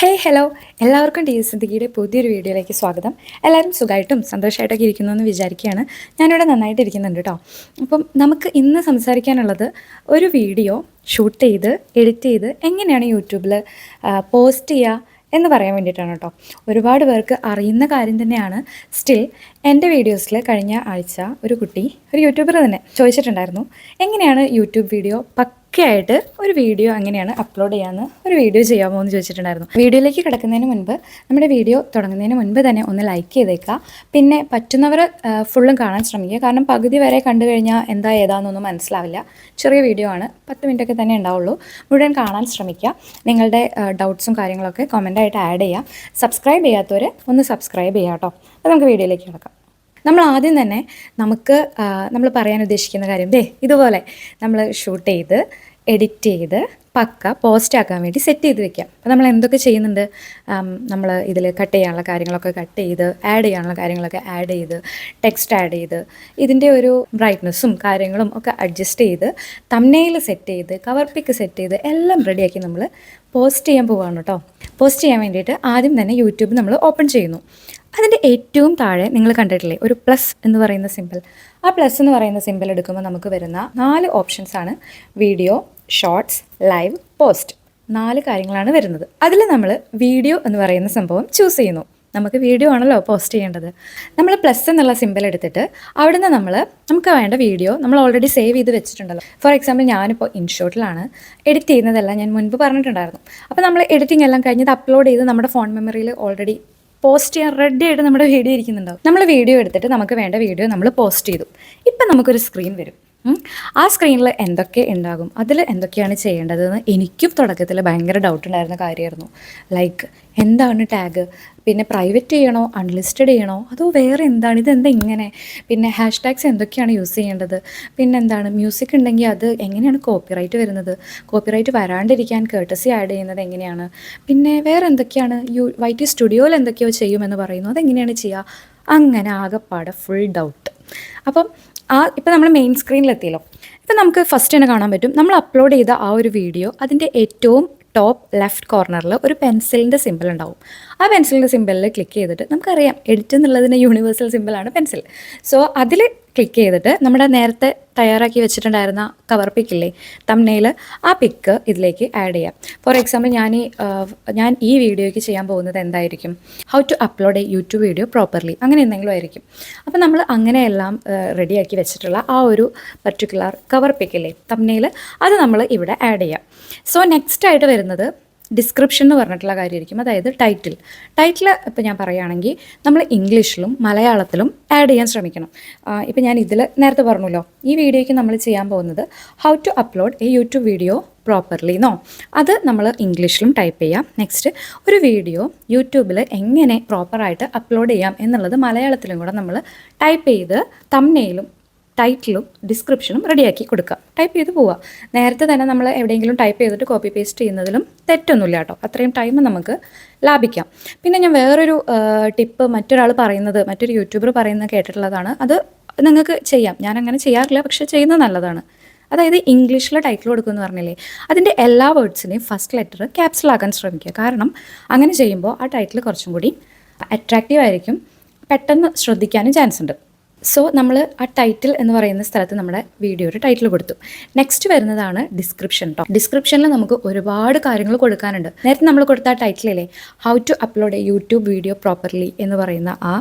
Hey hello എല്ലാവർക്കും T സിന്ദഗിയുടെ പുതിയൊരു വീഡിയോയിലേക്ക് സ്വാഗതം. എല്ലാവരും സുഖമായിട്ടും സന്തോഷമായിട്ടൊക്കെ ഇരിക്കുന്നു എന്ന് വിചാരിക്കുകയാണ്. ഞാനിവിടെ നന്നായിട്ട് ഇരിക്കുന്നുണ്ട് കേട്ടോ അപ്പം നമുക്ക് ഇന്ന് സംസാരിക്കാനുള്ളത് ഒരു വീഡിയോ ഷൂട്ട് ചെയ്ത് എഡിറ്റ് ചെയ്ത് എങ്ങനെയാണ് യൂട്യൂബിൽ പോസ്റ്റ് ചെയ്യുക എന്ന് പറയാൻ വേണ്ടിയിട്ടാണ് കേട്ടോ ഒരുപാട് പേർക്ക് അറിയുന്ന കാര്യം തന്നെയാണ്. സ്റ്റിൽ എന്റെ വീഡിയോസിൽ കഴിഞ്ഞ ആഴ്ച ഒരു കുട്ടി ഒരു യൂട്യൂബർ തന്നെ ചോദിച്ചിട്ടുണ്ടായിരുന്നു. എങ്ങനെയാണ് യൂട്യൂബ് വീഡിയോ പക്കയായിട്ട് ഒരു വീഡിയോ അങ്ങനെയാണ് അപ്ലോഡ് ചെയ്യാമെന്ന് ഒരു വീഡിയോ ചെയ്യാമോ എന്ന് ചോദിച്ചിട്ടുണ്ടായിരുന്നു. വീഡിയോയിലേക്ക് കിടക്കുന്നതിന് മുൻപ് നമ്മുടെ വീഡിയോ തുടങ്ങുന്നതിന് മുൻപ് തന്നെ ഒന്ന് ലൈക്ക് ചെയ്തേക്കുക. പിന്നെ പറ്റുന്നവർ ഫുള്ളും കാണാൻ ശ്രമിക്കുക. കാരണം പകുതി വരെ കണ്ടു കഴിഞ്ഞാൽ എന്താ ഏതാണെന്നൊന്നും മനസ്സിലാവില്ല. ചെറിയ വീഡിയോ ആണ്. പത്ത് മിനിറ്റ് ഒക്കെ തന്നെ ഉണ്ടാവുള്ളൂ. മുഴുവൻ കാണാൻ ശ്രമിക്കുക. നിങ്ങളുടെ ഡൗട്ട്സും കാര്യങ്ങളൊക്കെ കമന്റായിട്ട് ആഡ് ചെയ്യാം സബ്സ്ക്രൈബ് ചെയ്യാത്തവർ ഒന്ന് സബ്സ്ക്രൈബ് ചെയ്യാം കേട്ടോ അപ്പോൾ നമുക്ക് വീഡിയോയിലേക്ക് കിടക്കാം. നമ്മൾ ആദ്യം തന്നെ നമുക്ക് നമ്മൾ പറയാൻ ഉദ്ദേശിക്കുന്ന കാര്യം ദേ ഇതുപോലെ നമ്മൾ ഷൂട്ട് ചെയ്ത് എഡിറ്റ് ചെയ്ത് പക്ക പോസ്റ്റ് ആക്കാൻ വേണ്ടി സെറ്റ് ചെയ്ത് വെക്കാം. അപ്പോൾ നമ്മൾ എന്തൊക്കെ ചെയ്യുന്നുണ്ട്? നമ്മൾ ഇതിൽ കട്ട് ചെയ്യാനുള്ള കാര്യങ്ങളൊക്കെ കട്ട് ചെയ്ത് ആഡ് ചെയ്യാനുള്ള കാര്യങ്ങളൊക്കെ ആഡ് ചെയ്ത് ടെക്സ്റ്റ് ആഡ് ചെയ്ത് ഇതിന്റെ ഒരു ബ്രൈറ്റ്നസ്സും കാര്യങ്ങളും ഒക്കെ അഡ്ജസ്റ്റ് ചെയ്ത് തമ്മനയിൽ സെറ്റ് ചെയ്ത് കവർ പിക്ക് സെറ്റ് ചെയ്ത് എല്ലാം റെഡിയാക്കി നമ്മൾ പോസ്റ്റ് ചെയ്യാൻ പോവുകയാണ് കേട്ടോ. പോസ്റ്റ് ചെയ്യാൻ വേണ്ടിയിട്ട് ആദ്യം തന്നെ യൂട്യൂബ് നമ്മൾ ഓപ്പൺ ചെയ്യുന്നു. അതിന്റെ ഏറ്റവും താഴെ നിങ്ങൾ കണ്ടിട്ടില്ലേ? ഒരു പ്ലസ് എന്ന് പറയുന്ന സിമ്പിൾ ആ പ്ലസ് എന്ന് പറയുന്ന സിമ്പിൾ എടുക്കുമ്പോൾ നമുക്ക് വരുന്ന നാല് ഓപ്ഷൻസ് ആണ് വീഡിയോ ഷോർട്സ് ലൈവ് പോസ്റ്റ് നാല് കാര്യങ്ങളാണ് വരുന്നത്. അതിൽ നമ്മൾ വീഡിയോ എന്ന് പറയുന്ന സംഭവം ചൂസ് ചെയ്യുന്നു. നമുക്ക് വീഡിയോ ആണല്ലോ പോസ്റ്റ് ചെയ്യേണ്ടത്. നമ്മൾ പ്ലസ് എന്നുള്ള സിമ്പിൾ എടുത്തിട്ട് അവിടുന്ന് നമ്മൾ നമുക്ക് വേണ്ട വീഡിയോ നമ്മൾ ഓൾറെഡി സേവ് ചെയ്ത് വെച്ചിട്ടുണ്ടല്ലോ. ഫോർ എക്സാമ്പിൾ ഞാനിപ്പോൾ ഇൻഷോട്ടിലാണ് എഡിറ്റ് ചെയ്യുന്നതെല്ലാം ഞാൻ മുൻപ് പറഞ്ഞിട്ടുണ്ടായിരുന്നു. അപ്പോൾ നമ്മൾ എഡിറ്റിംഗ് എല്ലാം കഴിഞ്ഞത് അപ്ലോഡ് ചെയ്ത് നമ്മുടെ ഫോൺ മെമ്മറിയിൽ ഓൾറെഡി പോസ്റ്റ് ചെയ്യാൻ റെഡി ആയിട്ട് നമ്മുടെ വീഡിയോ ഇരിക്കുന്നുണ്ടാവും നമ്മൾ വീഡിയോ എടുത്തിട്ട് നമുക്ക് വേണ്ട വീഡിയോ നമ്മൾ പോസ്റ്റ് ചെയ്തു ഇപ്പം നമുക്കൊരു സ്ക്രീൻ വരും. ആ സ്ക്രീനിൽ എന്തൊക്കെ ഉണ്ടാകും? അതിൽ എന്തൊക്കെയാണ് ചെയ്യേണ്ടതെന്ന് എനിക്കും തുടക്കത്തിൽ ഭയങ്കര ഡൗട്ട് ഉണ്ടായിരുന്ന കാര്യമായിരുന്നു. ലൈക്ക് എന്താണ് ടാഗ് പിന്നെ പ്രൈവറ്റ് ചെയ്യണോ? അൺലിസ്റ്റഡ് ചെയ്യണോ? അതോ വേറെ എന്താണ്? ഇതെന്താ ഇങ്ങനെ? പിന്നെ ഹാഷ് ടാഗ്സ് എന്തൊക്കെയാണ് യൂസ് ചെയ്യേണ്ടത്? പിന്നെ എന്താണ്? മ്യൂസിക് ഉണ്ടെങ്കിൽ അത് എങ്ങനെയാണ് കോപ്പിറൈറ്റ് വരുന്നത്? കോപ്പിറൈറ്റ് വരാണ്ടിരിക്കാൻ കേട്ടസി ആഡ് ചെയ്യുന്നത് എങ്ങനെയാണ്? പിന്നെ വേറെ എന്തൊക്കെയാണ്? യു വൈ ടി സ്റ്റുഡിയോയിൽ എന്തൊക്കെയോ ചെയ്യുമെന്ന് പറയുന്നു. അതെങ്ങനെയാണ് ചെയ്യുക? അങ്ങനെ ആകെപ്പാടെ ഫുൾ ഡൗട്ട് അപ്പം ആ ഇപ്പം നമ്മൾ മെയിൻ സ്ക്രീനിലെത്തിയല്ലോ ഇപ്പം നമുക്ക് ഫസ്റ്റ് തന്നെ കാണാൻ പറ്റും. നമ്മൾ അപ്ലോഡ് ചെയ്ത ആ ഒരു വീഡിയോ അതിന്റെ ഏറ്റവും ടോപ്പ് ലെഫ്റ്റ് കോർണറിൽ ഒരു പെൻസിലിന്റെ സിമ്പിൾ ഉണ്ടാവും. ആ പെൻസിലിന്റെ സിമ്പിളിൽ ക്ലിക്ക് ചെയ്തിട്ട് നമുക്കറിയാം എഡിറ്റ് എന്നുള്ളതിന് യൂണിവേഴ്സൽ സിമ്പിളാണ് പെൻസിൽ. സോ അതിൽ ക്ലിക്ക് ചെയ്തിട്ട് നമ്മുടെ നേരത്തെ തയ്യാറാക്കി വെച്ചിട്ടുണ്ടായിരുന്ന കവർ പിക്കില്ലേ തമ്മനയിൽ ആ പിക്ക് ഇതിലേക്ക് ആഡ് ചെയ്യാം. ഫോർ എക്സാമ്പിൾ ഞാൻ ഈ ഞാൻ ഈ വീഡിയോയ്ക്ക് ചെയ്യാൻ പോകുന്നത് എന്തായിരിക്കും? How to upload a YouTube video properly അങ്ങനെ എന്തെങ്കിലും ആയിരിക്കും. അപ്പോൾ നമ്മൾ അങ്ങനെയെല്ലാം റെഡിയാക്കി വെച്ചിട്ടുള്ള ആ ഒരു പർട്ടിക്കുലർ കവർ പിക്കില്ലേ തമ്മനയിൽ അത് നമ്മൾ ഇവിടെ ആഡ് ചെയ്യാം. സോ നെക്സ്റ്റ് ആയിട്ട് വരുന്നത് ഡിസ്ക്രിപ്ഷൻ എന്ന് പറഞ്ഞിട്ടുള്ള കാര്യമായിരിക്കും. അതായത് ടൈറ്റിൽ ടൈറ്റിൽ ഇപ്പോൾ ഞാൻ പറയുകയാണെങ്കിൽ നമ്മൾ ഇംഗ്ലീഷിലും മലയാളത്തിലും ആഡ് ചെയ്യാൻ ശ്രമിക്കണം. ഇപ്പോൾ ഞാൻ ഇതിൽ നേരത്തെ പറഞ്ഞല്ലോ ഈ വീഡിയോയ്ക്ക് നമ്മൾ ചെയ്യാൻ പോകുന്നത് how to upload a YouTube video properly എന്നോ അത് നമ്മൾ ഇംഗ്ലീഷിലും ടൈപ്പ് ചെയ്യാം. നെക്സ്റ്റ് ഒരു വീഡിയോ യൂട്യൂബിൽ എങ്ങനെ പ്രോപ്പറായിട്ട് അപ്ലോഡ് ചെയ്യാം എന്നുള്ളത് മലയാളത്തിലും കൂടെ നമ്മൾ ടൈപ്പ് ചെയ്ത് തമ്മനയിലും ടൈറ്റിലും ഡിസ്ക്രിപ്ഷനും റെഡിയാക്കി കൊടുക്കുക. ടൈപ്പ് ചെയ്ത് പോവുക. നേരത്തെ തന്നെ നമ്മൾ എവിടെയെങ്കിലും ടൈപ്പ് ചെയ്തിട്ട് കോപ്പി പേസ്റ്റ് ചെയ്യുന്നതിലും തെറ്റൊന്നുമില്ല കേട്ടോ. അത്രയും ടൈം നമുക്ക് ലാഭിക്കാം. പിന്നെ ഞാൻ വേറൊരു ടിപ്പ് മറ്റൊരാൾ പറയുന്നത് മറ്റൊരു യൂട്യൂബർ പറയുന്നത് കേട്ടിട്ടുള്ളതാണ്. അത് നിങ്ങൾക്ക് ചെയ്യാം. ഞാൻ അങ്ങനെ ചെയ്യാറില്ല പക്ഷേ ചെയ്യുന്നത് നല്ലതാണ്. അതായത് ഇംഗ്ലീഷിൽ ടൈറ്റിൽ കൊടുക്കുമെന്ന് പറഞ്ഞില്ലേ? അതിന്റെ എല്ലാ വേർഡ്സിനെയും ഫസ്റ്റ് ലെറ്റർ ക്യാപ്സിലാക്കാൻ ശ്രമിക്കുക. കാരണം അങ്ങനെ ചെയ്യുമ്പോൾ ആ ടൈറ്റിൽ കുറച്ചും കൂടി അട്രാക്റ്റീവ് ആയിരിക്കും. പെട്ടെന്ന് ശ്രദ്ധിക്കാനും ചാൻസ് ഉണ്ട്. സോ നമ്മൾ ആ ടൈറ്റിൽ എന്ന് പറയുന്ന സ്ഥലത്ത് നമ്മുടെ വീഡിയോയുടെ ടൈറ്റിൽ കൊടുത്തു. നെക്സ്റ്റ് വരുന്നതാണ് ഡിസ്ക്രിപ്ഷൻ ടോ ഡിസ്ക്രിപ്ഷനിൽ നമുക്ക് ഒരുപാട് കാര്യങ്ങൾ കൊടുക്കാനുണ്ട്. നേരത്തെ നമ്മൾ കൊടുത്ത ആ ടൈറ്റിലല്ലേ how to upload a YouTube video properly എന്ന് പറയുന്ന ആ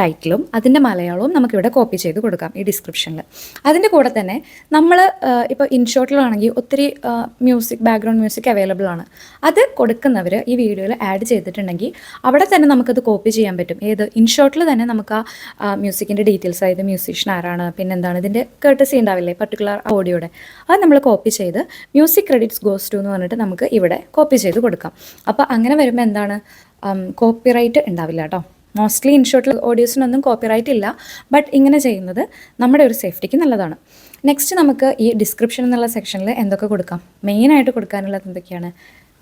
ടൈറ്റിലും അതിന്റെ മലയാളവും നമുക്കിവിടെ കോപ്പി ചെയ്ത് കൊടുക്കാം ഈ ഡിസ്ക്രിപ്ഷനിൽ അതിന്റെ കൂടെ തന്നെ നമ്മൾ ഇപ്പോൾ ഇൻഷോട്ടിലാണെങ്കിൽ ഒത്തിരി മ്യൂസിക് ബാക്ക്ഗ്രൗണ്ട് മ്യൂസിക് അവൈലബിൾ ആണ്. അത് കൊടുക്കുന്നവർ ഈ വീഡിയോയിൽ ആഡ് ചെയ്തിട്ടുണ്ടെങ്കിൽ അവിടെ തന്നെ നമുക്കത് കോപ്പി ചെയ്യാൻ പറ്റും. ഏത്? ഇൻഷോട്ടിൽ തന്നെ നമുക്ക് ആ മ്യൂസിക്കിന്റെ ഡീറ്റെയിൽസ് അതായത് മ്യൂസീഷ്യൻ ആരാണ്? പിന്നെ എന്താണ് ഇതിന്റെ കേട്ടസി ഉണ്ടാവില്ലേ? പർട്ടിക്കുലർ ഓഡിയോയുടെ അത് നമ്മൾ കോപ്പി ചെയ്ത് മ്യൂസിക് ക്രെഡിറ്റ്സ് ഗോസ് ടു എന്ന് പറഞ്ഞിട്ട് നമുക്ക് ഇവിടെ കോപ്പി ചെയ്ത് കൊടുക്കാം. അപ്പോൾ അങ്ങനെ വരുമ്പോൾ എന്താണ്? കോപ്പിറൈറ്റ് ഉണ്ടാവില്ല കേട്ടോ. മോസ്റ്റ്ലി ഇൻഷോട്ടിൽ ഓഡിയോസിനൊന്നും കോപ്പിറൈറ്റ് ഇല്ല. ബട്ട് ഇങ്ങനെ ചെയ്യുന്നത് നമ്മുടെ ഒരു സേഫ്റ്റിക്ക് നല്ലതാണ്. നെക്സ്റ്റ് നമുക്ക് ഈ ഡിസ്ക്രിപ്ഷൻ എന്നുള്ള സെക്ഷനിൽ എന്തൊക്കെ കൊടുക്കാം? മെയിനായിട്ട് കൊടുക്കാനുള്ളത് എന്തൊക്കെയാണ്?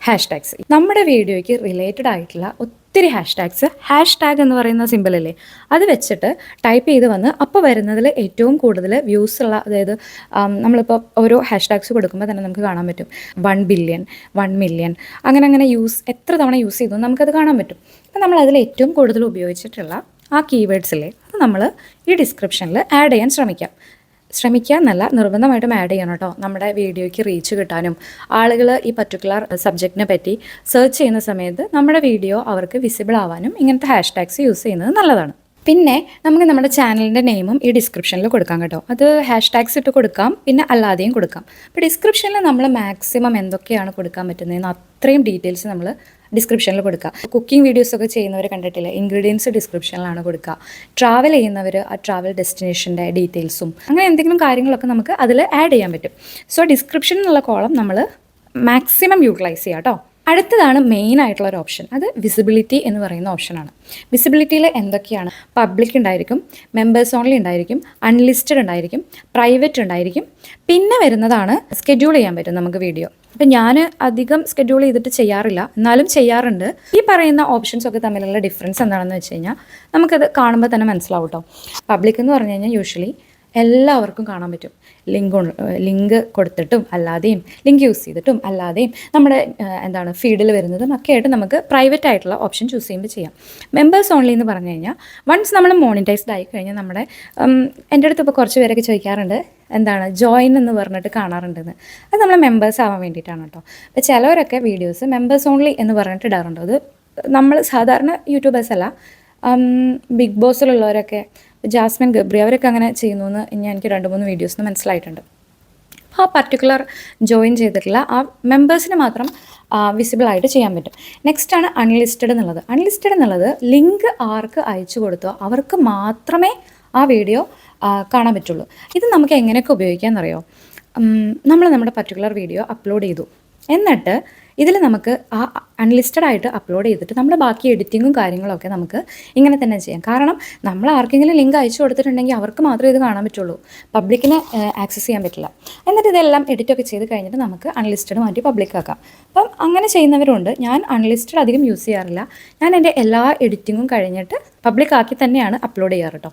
ഹാഷ് ടാഗ്സ് നമ്മുടെ വീഡിയോയ്ക്ക് റിലേറ്റഡ് ആയിട്ടുള്ള ഒത്തിരി ഹാഷ് ടാഗ്സ് ഹാഷ് ടാഗ് എന്ന് പറയുന്ന സിമ്പിളല്ലേ അത് വെച്ചിട്ട് ടൈപ്പ് ചെയ്ത് വന്ന് അപ്പോൾ വരുന്നതിൽ ഏറ്റവും കൂടുതൽ വ്യൂസ് ഉള്ള അതായത് നമ്മളിപ്പോൾ ഓരോ ഹാഷ് ടാഗ്സ് കൊടുക്കുമ്പോൾ തന്നെ നമുക്ക് കാണാൻ പറ്റും. വൺ ബില്യൺ വൺ മില്യൺ അങ്ങനെ അങ്ങനെ യൂസ് എത്ര തവണ യൂസ് ചെയ്തു നമുക്കത് കാണാൻ പറ്റും. അപ്പോൾ നമ്മൾ അതിൽ ഏറ്റവും കൂടുതൽ ഉപയോഗിച്ചിട്ടുള്ള ആ കീവേഡ്സിലെ അത് നമ്മൾ ഈ ഡിസ്ക്രിപ്ഷനിൽ ആഡ് ചെയ്യാൻ ശ്രമിക്കാം. ശ്രമിക്കുക എന്നല്ല നിർബന്ധമായിട്ടും ആഡ് ചെയ്യണം കേട്ടോ നമ്മുടെ വീഡിയോയ്ക്ക് റീച്ച് കിട്ടാനും. ആളുകൾ ഈ പർട്ടിക്കുലർ സബ്ജക്റ്റിനെ പറ്റി സെർച്ച് ചെയ്യുന്ന സമയത്ത് നമ്മുടെ വീഡിയോ അവർക്ക് വിസിബിൾ ആവാനും ഇങ്ങനത്തെ ഹാഷ് ടാഗ്സ് യൂസ് ചെയ്യുന്നത് നല്ലതാണ്. പിന്നെ നമുക്ക് നമ്മുടെ ചാനലിന്റെ നെയിമും ഈ ഡിസ്ക്രിപ്ഷനിൽ കൊടുക്കാം കേട്ടോ. അത് ഹാഷ് ടാഗ്സ് ഇട്ട് കൊടുക്കാം പിന്നെ അല്ലാതെയും കൊടുക്കാം. അപ്പോൾ ഡിസ്ക്രിപ്ഷനിൽ നമ്മൾ മാക്സിമം എന്തൊക്കെയാണ് കൊടുക്കാൻ പറ്റുന്നതെന്ന് അത്രയും ഡീറ്റെയിൽസ് നമ്മൾ ഡിസ്ക്രിപ്ഷനിൽ കൊടുക്കുക. കുക്കിംഗ് വീഡിയോസ് ഒക്കെ ചെയ്യുന്നവർ കണ്ടിട്ടില്ല? ഇൻഗ്രീഡിയൻസ് ഡിസ്ക്രിപ്ഷനിലാണ് കൊടുക്കുക. ട്രാവൽ ചെയ്യുന്നവർ ആ ട്രാവൽ ഡെസ്റ്റിനേഷന്റെ ഡീറ്റെയിൽസും അങ്ങനെ എന്തെങ്കിലും കാര്യങ്ങളൊക്കെ നമുക്ക് അതിൽ ആഡ് ചെയ്യാൻ പറ്റും. സോ ഡിസ്ക്രിപ്ഷൻ എന്നുള്ള കോളം നമ്മൾ മാക്സിമം യൂട്ടിലൈസ് ചെയ്യുക കേട്ടോ അടുത്തതാണ് മെയിൻ ആയിട്ടുള്ള ഒരു ഓപ്ഷൻ അത് വിസിബിലിറ്റി എന്ന് പറയുന്ന ഓപ്ഷനാണ് വിസിബിലിറ്റിയിൽ എന്തൊക്കെയാണ്? പബ്ലിക് ഉണ്ടായിരിക്കും മെമ്പേഴ്സ് ഓൺലി ഉണ്ടായിരിക്കും അൺലിസ്റ്റഡ് ഉണ്ടായിരിക്കും പ്രൈവറ്റ് ഉണ്ടായിരിക്കും. പിന്നെ വരുന്നതാണ് സ്കെഡ്യൂൾ ചെയ്യാൻ പറ്റും നമുക്ക് വീഡിയോ അപ്പം ഞാൻ അധികം സ്കെഡ്യൂൾ ചെയ്തിട്ട് ചെയ്യാറില്ല. എന്നാലും ചെയ്യാറുണ്ട്. ഈ പറയുന്ന ഓപ്ഷൻസ് ഒക്കെ തമ്മിലുള്ള ഡിഫറൻസ് എന്താണെന്ന് വെച്ച് കഴിഞ്ഞാൽ നമുക്കത് കാണുമ്പോൾ തന്നെ മനസ്സിലാവും കേട്ടോ പബ്ലിക് എന്ന് പറഞ്ഞു കഴിഞ്ഞാൽ യൂഷ്വലി എല്ലാവർക്കും കാണാൻ പറ്റും. ലിങ്ക് ലിങ്ക് കൊടുത്തിട്ടും അല്ലാതെയും ലിങ്ക് യൂസ് ചെയ്തിട്ടും അല്ലാതെയും നമ്മുടെ എന്താണ് ഫീഡിൽ വരുന്നതും ഒക്കെ ആയിട്ട് നമുക്ക് പ്രൈവറ്റ് ആയിട്ടുള്ള ഓപ്ഷൻ ചൂസ് ചെയ്യുമ്പോൾ ചെയ്യാം. മെമ്പേഴ്സ് ഓൺലി എന്ന് പറഞ്ഞു കഴിഞ്ഞാൽ വൺസ് നമ്മൾ മോണിറ്റൈസ്ഡ് ആയി കഴിഞ്ഞാൽ നമ്മുടെ എന്റെ അടുത്ത് ഇപ്പോൾ കുറച്ച് പേരൊക്കെ ചോദിക്കാറുണ്ട് എന്താണ് ജോയിൻ എന്ന് പറഞ്ഞിട്ട് കാണാറുണ്ടെന്ന്. അത് നമ്മൾ മെമ്പേഴ്സ് ആവാൻ വേണ്ടിയിട്ടാണ് കേട്ടോ. അപ്പോൾ ചിലവരൊക്കെ വീഡിയോസ് മെമ്പേഴ്സ് ഓൺലി എന്ന് പറഞ്ഞിട്ട് ഇടാറുണ്ട്. അത് നമ്മൾ സാധാരണ യൂട്യൂബേഴ്സ് അല്ല ബിഗ് ബോസിലുള്ളവരൊക്കെ ജാസ്മിൻ ഗബ്രി അവരൊക്കെ അങ്ങനെ ചെയ്യുന്നു എന്ന് ഞാൻ എനിക്ക് രണ്ട് മൂന്ന് വീഡിയോസിന് മനസ്സിലായിട്ടുണ്ട്. ആ പർട്ടിക്കുലർ ജോയിൻ ചെയ്തിട്ടുള്ള ആ മെമ്പേഴ്സിന് മാത്രം വിസിബിൾ ആയിട്ട് ചെയ്യാൻ പറ്റും. നെക്സ്റ്റ് ആണ് അൺലിസ്റ്റഡ് എന്നുള്ളത്. അൺലിസ്റ്റഡ് എന്നുള്ളത് ലിങ്ക് ആർക്ക് അയച്ചു കൊടുത്തോ അവർക്ക് മാത്രമേ ആ വീഡിയോ കാണാൻ പറ്റുള്ളൂ. ഇത് നമുക്ക് എങ്ങനെയൊക്കെ ഉപയോഗിക്കാമെന്നറിയോ നമ്മൾ നമ്മുടെ പർട്ടിക്കുലർ വീഡിയോ അപ്ലോഡ് ചെയ്തു. എന്നിട്ട് ഇതിൽ നമുക്ക് ആ അൺലിസ്റ്റഡ് ആയിട്ട് അപ്ലോഡ് ചെയ്തിട്ട് നമ്മുടെ ബാക്കി എഡിറ്റിങ്ങും കാര്യങ്ങളൊക്കെ നമുക്ക് ഇങ്ങനെ തന്നെ ചെയ്യാം. കാരണം നമ്മൾ ആർക്കെങ്കിലും ലിങ്ക് അയച്ചു കൊടുത്തിട്ടുണ്ടെങ്കിൽ അവർക്ക് മാത്രമേ ഇത് കാണാൻ പറ്റുള്ളൂ. പബ്ലിക്കിന് ആക്സസ് ചെയ്യാൻ പറ്റില്ല. എന്നിട്ട് ഇതെല്ലാം എഡിറ്റൊക്കെ ചെയ്ത് കഴിഞ്ഞിട്ട് നമുക്ക് അൺലിസ്റ്റഡ് മാറ്റി പബ്ലിക് ആക്കാം. അപ്പം അങ്ങനെ ചെയ്യുന്നവരുണ്ട്. ഞാൻ അൺലിസ്റ്റഡ് അധികം യൂസ് ചെയ്യാറില്ല. ഞാൻ എന്റെ എല്ലാ എഡിറ്റിങ്ങും കഴിഞ്ഞിട്ട് പബ്ലിക് ആക്കി തന്നെയാണ് അപ്ലോഡ് ചെയ്യാറ് കേട്ടോ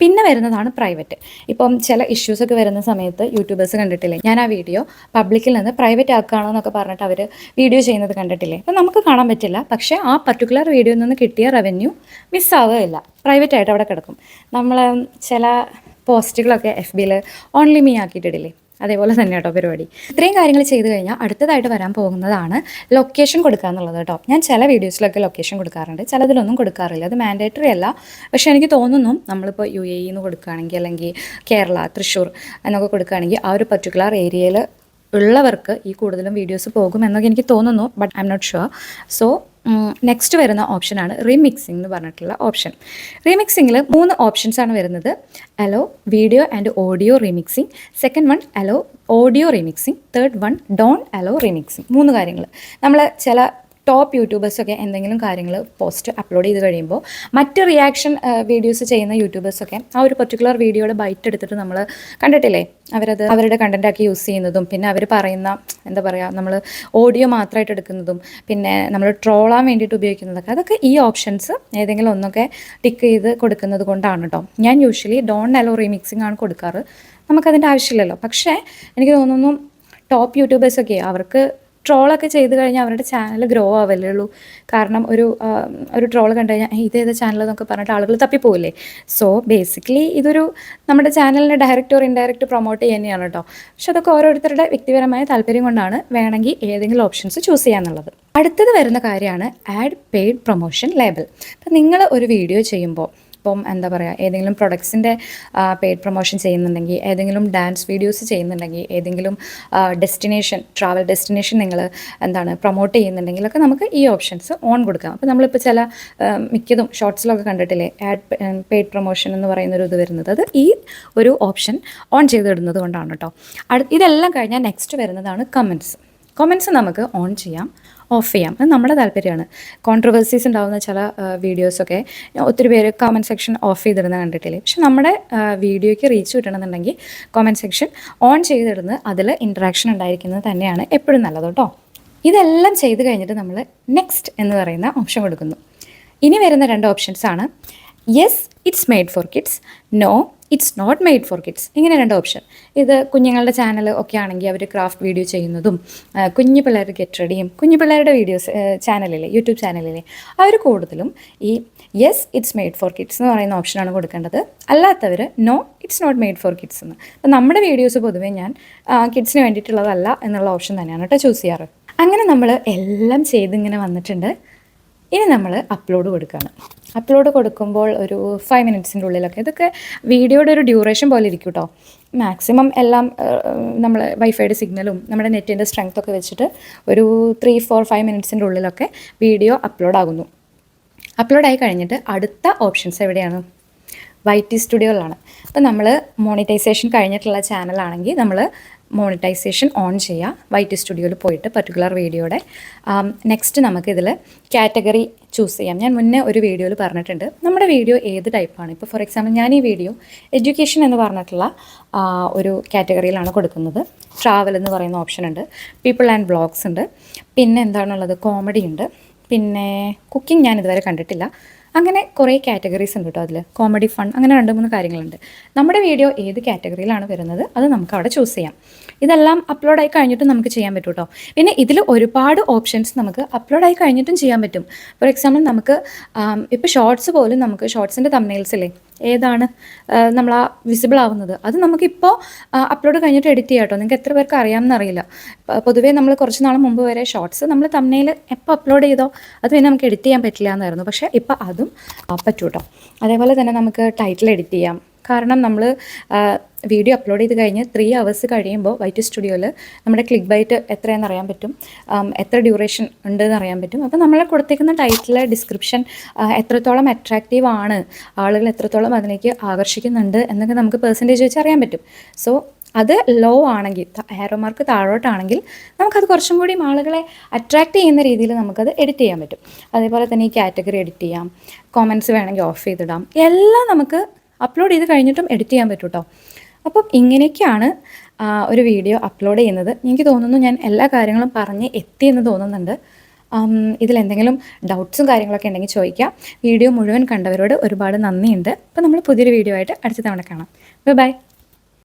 പിന്നെ വരുന്നതാണ് പ്രൈവറ്റ്. ഇപ്പം ചില ഇഷ്യൂസ് ഒക്കെ വരുന്ന സമയത്ത് യൂട്യൂബേഴ്സ് കണ്ടിട്ടില്ലേ? ഞാൻ ആ വീഡിയോ പബ്ലിക്കിൽ നിന്ന് പ്രൈവറ്റ് ആക്കുകയാണോ എന്നൊക്കെ പറഞ്ഞിട്ട് അവർ വീഡിയോ ചെയ്യുന്നത് കണ്ടിട്ടില്ലേ? അപ്പം നമുക്ക് കാണാൻ പറ്റില്ല. പക്ഷേ ആ പർട്ടിക്കുലർ വീഡിയോയിൽ നിന്ന് കിട്ടിയ റവന്യൂ മിസ്സാവുകയില്ല പ്രൈവറ്റ് ആയിട്ട് അവിടെ കിടക്കും. നമ്മൾ ചില പോസ്റ്റുകളൊക്കെ എഫ് ബിയിൽ ഓൺലി മീ ആക്കിയിട്ടിടില്ലേ? അതേപോലെ തന്നെ കേട്ടോ പരിപാടി. ഇത്രയും കാര്യങ്ങൾ ചെയ്ത് കഴിഞ്ഞാൽ അടുത്തതായിട്ട് വരാൻ പോകുന്നതാണ് ലൊക്കേഷൻ കൊടുക്കുക എന്നുള്ളത് കേട്ടോ. ഞാൻ ചില വീഡിയോസിലൊക്കെ ലൊക്കേഷൻ കൊടുക്കാറുണ്ട്. ചിലതിലൊന്നും കൊടുക്കാറില്ല. അത് മാൻഡേറ്ററി അല്ല. പക്ഷേ എനിക്ക് തോന്നുന്നു നമ്മളിപ്പോൾ യു എ ഇന്ന് കൊടുക്കുകയാണെങ്കിൽ അല്ലെങ്കിൽ കേരള തൃശ്ശൂർ എന്നൊക്കെ കൊടുക്കുകയാണെങ്കിൽ ആ ഒരു പർട്ടിക്കുലർ ഏരിയയിൽ ഉള്ളവർക്ക് ഈ കൂടുതലും വീഡിയോസ് പോകും എന്നൊക്കെ എനിക്ക് തോന്നുന്നു. But I'm not sure so next വരുന്ന ഓപ്ഷനാണ് റീമിക്സിംഗ് എന്ന് പറഞ്ഞിട്ടുള്ള ഓപ്ഷൻ റീമിക്സിങ്ങിൽ മൂന്ന് ഓപ്ഷൻസ് ആണ് വരുന്നത്. Allow video and audio remixing second one allow audio remixing third one don't allow remixing മൂന്ന് കാര്യങ്ങൾ നമ്മൾ ചില ടോപ്പ് യൂട്യൂബേഴ്സൊക്കെ എന്തെങ്കിലും കാര്യങ്ങൾ പോസ്റ്റ് അപ്ലോഡ് ചെയ്ത് കഴിയുമ്പോൾ മറ്റ് റിയാക്ഷൻ വീഡിയോസ് ചെയ്യുന്ന യൂട്യൂബേഴ്സൊക്കെ ആ ഒരു പെർട്ടിക്കുലർ വീഡിയോയുടെ ബൈറ്റ് എടുത്തിട്ട് നമ്മൾ കണ്ടിട്ടില്ലേ? അവരത് അവരുടെ കണ്ടന്റാക്കി യൂസ് ചെയ്യുന്നതും പിന്നെ അവർ പറയുന്ന എന്താ പറയുക നമ്മൾ ഓഡിയോ മാത്രമായിട്ട് എടുക്കുന്നതും പിന്നെ നമ്മൾ ട്രോളാൻ വേണ്ടിയിട്ട് ഉപയോഗിക്കുന്നതൊക്കെ അതൊക്കെ ഈ ഓപ്ഷൻസ് ഏതെങ്കിലും ഒന്നൊക്കെ ടിക്ക് ചെയ്ത് കൊടുക്കുന്നത് കൊണ്ടാണ് കേട്ടോ ഞാൻ യൂഷ്വലി ഡോൺ അലോ റീമിക്സിംഗ് ആണ് കൊടുക്കാറ്. നമുക്കതിന്റെ ആവശ്യമില്ലല്ലോ. പക്ഷേ എനിക്ക് തോന്നുന്നു ടോപ്പ് യൂട്യൂബേഴ്സൊക്കെ അവർക്ക് ട്രോളൊക്കെ ചെയ്ത് കഴിഞ്ഞാൽ അവരുടെ ചാനൽ ഗ്രോ ആവല്ലേ ഉള്ളൂ കാരണം ഒരു ഒരു ട്രോൾ കണ്ടു കഴിഞ്ഞാൽ "ഏയ്, ഇതേത് ചാനൽ എന്നൊക്കെ പറഞ്ഞിട്ട് ആളുകൾ തപ്പിപ്പോവില്ലേ? സോ ബേസിക്കലി ഇതൊരു നമ്മുടെ ചാനലിനെ ഡയറക്റ്റ് ഓർ ഇൻഡയറക്റ്റ് പ്രൊമോട്ട് ചെയ്യുന്നതാണ് കേട്ടോ. പക്ഷെ അതൊക്കെ ഓരോരുത്തരുടെ വ്യക്തിപരമായ താല്പര്യം കൊണ്ടാണ് വേണമെങ്കിൽ ഏതെങ്കിലും ഓപ്ഷൻസ് ചൂസ് ചെയ്യാന്നുള്ളത്. അടുത്തത് വരുന്ന കാര്യമാണ് ആഡ് പെയ്ഡ് പ്രൊമോഷൻ ലേബൽ അപ്പം നിങ്ങൾ ഒരു വീഡിയോ ചെയ്യുമ്പോൾ ഇപ്പം എന്താ പറയുക ഏതെങ്കിലും പ്രൊഡക്ട്സിന്റെ പെയ്ഡ് പ്രൊമോഷൻ ചെയ്യുന്നുണ്ടെങ്കിൽ ഏതെങ്കിലും ഡാൻസ് വീഡിയോസ് ചെയ്യുന്നുണ്ടെങ്കിൽ ഏതെങ്കിലും ഡെസ്റ്റിനേഷൻ ട്രാവൽ ഡെസ്റ്റിനേഷൻ നിങ്ങൾ എന്താണ് പ്രൊമോട്ട് ചെയ്യുന്നുണ്ടെങ്കിലൊക്കെ നമുക്ക് ഈ ഓപ്ഷൻസ് ഓൺ കൊടുക്കാം. അപ്പോൾ നമ്മളിപ്പോൾ ചില മിക്കതും ഷോർട്സിലൊക്കെ കണ്ടിട്ടില്ലേ ആഡ് പെയ്ഡ് പ്രൊമോഷൻ എന്ന് പറയുന്നൊരു ഇത് വരുന്നത്. അത് ഈ ഒരു ഓപ്ഷൻ ഓൺ ചെയ്തിടുന്നത് കൊണ്ടാണ് കേട്ടോ ഇതെല്ലാം കഴിഞ്ഞാൽ നെക്സ്റ്റ് വരുന്നതാണ് കമൻസ് കമൻസ് നമുക്ക് ഓൺ ചെയ്യാം. ഓഫ് ചെയ്യാം. അത് നമ്മുടെ താല്പര്യമാണ്. കോൺട്രവേഴ്സീസ് ഉണ്ടാകുന്ന ചില വീഡിയോസൊക്കെ ഒത്തിരി പേര് കമന്റ് സെക്ഷൻ ഓഫ് ചെയ്തിടുന്ന കണ്ടിട്ടില്ലേ? പക്ഷെ നമ്മുടെ വീഡിയോയ്ക്ക് റീച്ച് കിട്ടണമെന്നുണ്ടെങ്കിൽ കമന്റ് സെക്ഷൻ ഓൺ ചെയ്തിടുന്നത് അതിൽ ഇൻട്രാക്ഷൻ ഉണ്ടായിരിക്കുന്നത് തന്നെയാണ് എപ്പോഴും നല്ലത് കേട്ടോ. ഇതെല്ലാം ചെയ്ത് കഴിഞ്ഞിട്ട് നമ്മൾ നെക്സ്റ്റ് എന്ന് പറയുന്ന ഓപ്ഷൻ കൊടുക്കുന്നു. ഇനി വരുന്ന രണ്ട് ഓപ്ഷൻസ് ആണ്. Yes it's made for kids no it's not made for kids. ഇങ്ങനെ രണ്ട് ഓപ്ഷൻ. ഇത് കുഞ്ഞുങ്ങളുടെ ചാനൽ ഒക്കെ ആണെങ്കിൽ അവർ ക്രാഫ്റ്റ് വീഡിയോ ചെയ്യുന്നതും കുഞ്ഞു പിള്ളേർ ഗെറ്റ് റെഡിയും കുഞ്ഞു പിള്ളേരുടെ വീഡിയോസ് ചാനലിലെ യൂട്യൂബ് ചാനലിലെ അവർ കൂടുതലും ഈ yes it's made for kids എന്ന് പറയുന്ന ഓപ്ഷനാണ് കൊടുക്കേണ്ടത്. അല്ലാത്തവർ no it's not made for kids എന്ന്. അപ്പം നമ്മുടെ വീഡിയോസ് പൊതുവേ ഞാൻ കിഡ്സിന് വേണ്ടിയിട്ടുള്ളതല്ല എന്നുള്ള ഓപ്ഷൻ തന്നെയാണ് കേട്ടോ ചൂസ് ചെയ്യാറ്. അങ്ങനെ നമ്മൾ എല്ലാം ചെയ്തിങ്ങനെ വന്നിട്ടുണ്ട്. ഇനി നമ്മൾ അപ്ലോഡ് കൊടുക്കുകയാണ് അപ്ലോഡ് കൊടുക്കുമ്പോൾ ഒരു ഫൈവ് മിനിറ്റ്സിന്റെ ഉള്ളിലൊക്കെ ഇതൊക്കെ വീഡിയോയുടെ ഒരു ഡ്യൂറേഷൻ പോലെ ഇരിക്കും കേട്ടോ മാക്സിമം എല്ലാം നമ്മൾ വൈഫൈയുടെ സിഗ്നലും നമ്മുടെ നെറ്റിന്റെ സ്ട്രെങ്ത്തൊക്കെ വെച്ചിട്ട് ഒരു ത്രീ ഫോർ ഫൈവ് മിനിറ്റ്സിന്റെ ഉള്ളിലൊക്കെ വീഡിയോ അപ്ലോഡ് ആകുന്നു. അപ്ലോഡ് ആയി കഴിഞ്ഞിട്ട് അടുത്ത ഓപ്ഷൻസ് എവിടെയാണ്? വൈ ടി സ്റ്റുഡിയോയിലാണ് അപ്പോൾ നമ്മൾ മോണിറ്റൈസേഷൻ കഴിഞ്ഞിട്ടുള്ള ചാനലാണെങ്കിൽ നമ്മൾ മോണിറ്റൈസേഷൻ ഓൺ ചെയ്യുക വൈ സ്റ്റുഡിയോയിൽ പോയിട്ട് പർട്ടിക്കുലർ വീഡിയോയുടെ നെക്സ്റ്റ് നമുക്കിതിൽ കാറ്റഗറി ചൂസ് ചെയ്യാം. ഞാൻ മുന്നേ ഒരു വീഡിയോയിൽ പറഞ്ഞിട്ടുണ്ട്. നമ്മുടെ വീഡിയോ ഏത് ടൈപ്പാണ് ഇപ്പോൾ ഫോർ എക്സാമ്പിൾ ഞാൻ ഈ വീഡിയോ എഡ്യൂക്കേഷൻ എന്ന് പറഞ്ഞിട്ടുള്ള ഒരു കാറ്റഗറിയിലാണ് കൊടുക്കുന്നത്. ട്രാവൽ എന്ന് പറയുന്ന ഓപ്ഷൻ ഉണ്ട്. പീപ്പിൾ ആൻഡ് ബ്ലോഗ്സ് ഉണ്ട്. പിന്നെ എന്താണുള്ളത്? കോമഡി ഉണ്ട്. പിന്നെ കുക്കിംഗ് ഞാൻ ഇതുവരെ കണ്ടിട്ടില്ല. അങ്ങനെ കുറേ കാറ്റഗറീസ് ഉണ്ട് കേട്ടോ അതിൽ കോമഡി ഫൺ അങ്ങനെ രണ്ട് മൂന്ന് കാര്യങ്ങളുണ്ട്. നമ്മുടെ വീഡിയോ ഏത് കാറ്റഗറിയിലാണ് വരുന്നത് അത് നമുക്ക് അവിടെ ചൂസ് ചെയ്യാം. ഇതെല്ലാം അപ്ലോഡ് ആയി കഴിഞ്ഞിട്ടും നമുക്ക് ചെയ്യാൻ പറ്റും കേട്ടോ പിന്നെ ഇതിൽ ഒരുപാട് ഓപ്ഷൻസ് നമുക്ക് അപ്ലോഡ് ആയി കഴിഞ്ഞിട്ടും ചെയ്യാൻ പറ്റും. ഫോർ എക്സാമ്പിൾ നമുക്ക് ഇപ്പോൾ ഷോർട്സ് പോലും നമുക്ക് ഷോർട്സിന്റെ തമ്മിൽസ് അല്ലേ ഏതാണ്? നമ്മൾ ആ വിസിബിൾ ആവുന്നത്. അത് നമുക്കിപ്പോൾ അപ്ലോഡ് കഴിഞ്ഞിട്ട് എഡിറ്റ് ചെയ്യാം കേട്ടോ നിങ്ങൾക്ക് എത്ര പേർക്ക് അറിയാമെന്ന് അറിയില്ല. പൊതുവേ നമ്മൾ കുറച്ച് നാൾ മുമ്പ് വരെ ഷോർട്സ് നമ്മൾ തമ്മനയിൽ എപ്പോൾ അപ്ലോഡ് ചെയ്തോ അത് പിന്നെ നമുക്ക് എഡിറ്റ് ചെയ്യാൻ പറ്റില്ല എന്നായിരുന്നു. പക്ഷേ ഇപ്പോൾ അതും പറ്റൂട്ടോ അതേപോലെ തന്നെ നമുക്ക് ടൈറ്റിൽ എഡിറ്റ് ചെയ്യാം. കാരണം നമ്മൾ വീഡിയോ അപ്ലോഡ് ചെയ്ത് കഴിഞ്ഞ് ത്രീ അവേഴ്സ് കഴിയുമ്പോൾ വൈറ്റ് സ്റ്റുഡിയോയിൽ നമ്മുടെ ക്ലിക്ക് ബൈറ്റ് എത്രയെന്ന് അറിയാൻ പറ്റും. എത്ര ഡ്യൂറേഷൻ ഉണ്ട് എന്ന് അറിയാൻ പറ്റും. അപ്പോൾ നമ്മളെ കൊടുത്തേക്കുന്ന ടൈറ്റിൽ ഡിസ്ക്രിപ്ഷൻ എത്രത്തോളം അട്രാക്റ്റീവ് ആണ് ആളുകൾ എത്രത്തോളം അതിലേക്ക് ആകർഷിക്കുന്നുണ്ട് എന്നൊക്കെ നമുക്ക് പെർസെന്റേജ് വെച്ച് അറിയാൻ പറ്റും. സോ അത് ലോ ആണെങ്കിൽ ആരോ മാർക്ക് താഴോട്ടാണെങ്കിൽ നമുക്കത് കുറച്ചും കൂടി ആളുകളെ അട്രാക്റ്റ് ചെയ്യുന്ന രീതിയിൽ നമുക്കത് എഡിറ്റ് ചെയ്യാൻ പറ്റും. അതേപോലെ തന്നെ ഈ കാറ്റഗറി എഡിറ്റ് ചെയ്യാം. കോമൻസ് വേണമെങ്കിൽ ഓഫ് ചെയ്തിടാം. എല്ലാം നമുക്ക് അപ്ലോഡ് ചെയ്ത് കഴിഞ്ഞിട്ടും എഡിറ്റ് ചെയ്യാൻ പറ്റും കേട്ടോ അപ്പം ഇങ്ങനെയൊക്കെയാണ് ഒരു വീഡിയോ അപ്ലോഡ് ചെയ്യുന്നത്. എനിക്ക് തോന്നുന്നു ഞാൻ എല്ലാ കാര്യങ്ങളും പറഞ്ഞ് എത്തിയെന്ന് തോന്നുന്നുണ്ട്. ഇതിലെന്തെങ്കിലും ഡൗട്ട്സും കാര്യങ്ങളൊക്കെ ഉണ്ടെങ്കിൽ ചോദിക്കാം. വീഡിയോ മുഴുവൻ കണ്ടവരോട് ഒരുപാട് നന്ദിയുണ്ട്. അപ്പോൾ നമ്മൾ പുതിയൊരു വീഡിയോ ആയിട്ട് അടുത്ത തവണ കാണാം. Bye bye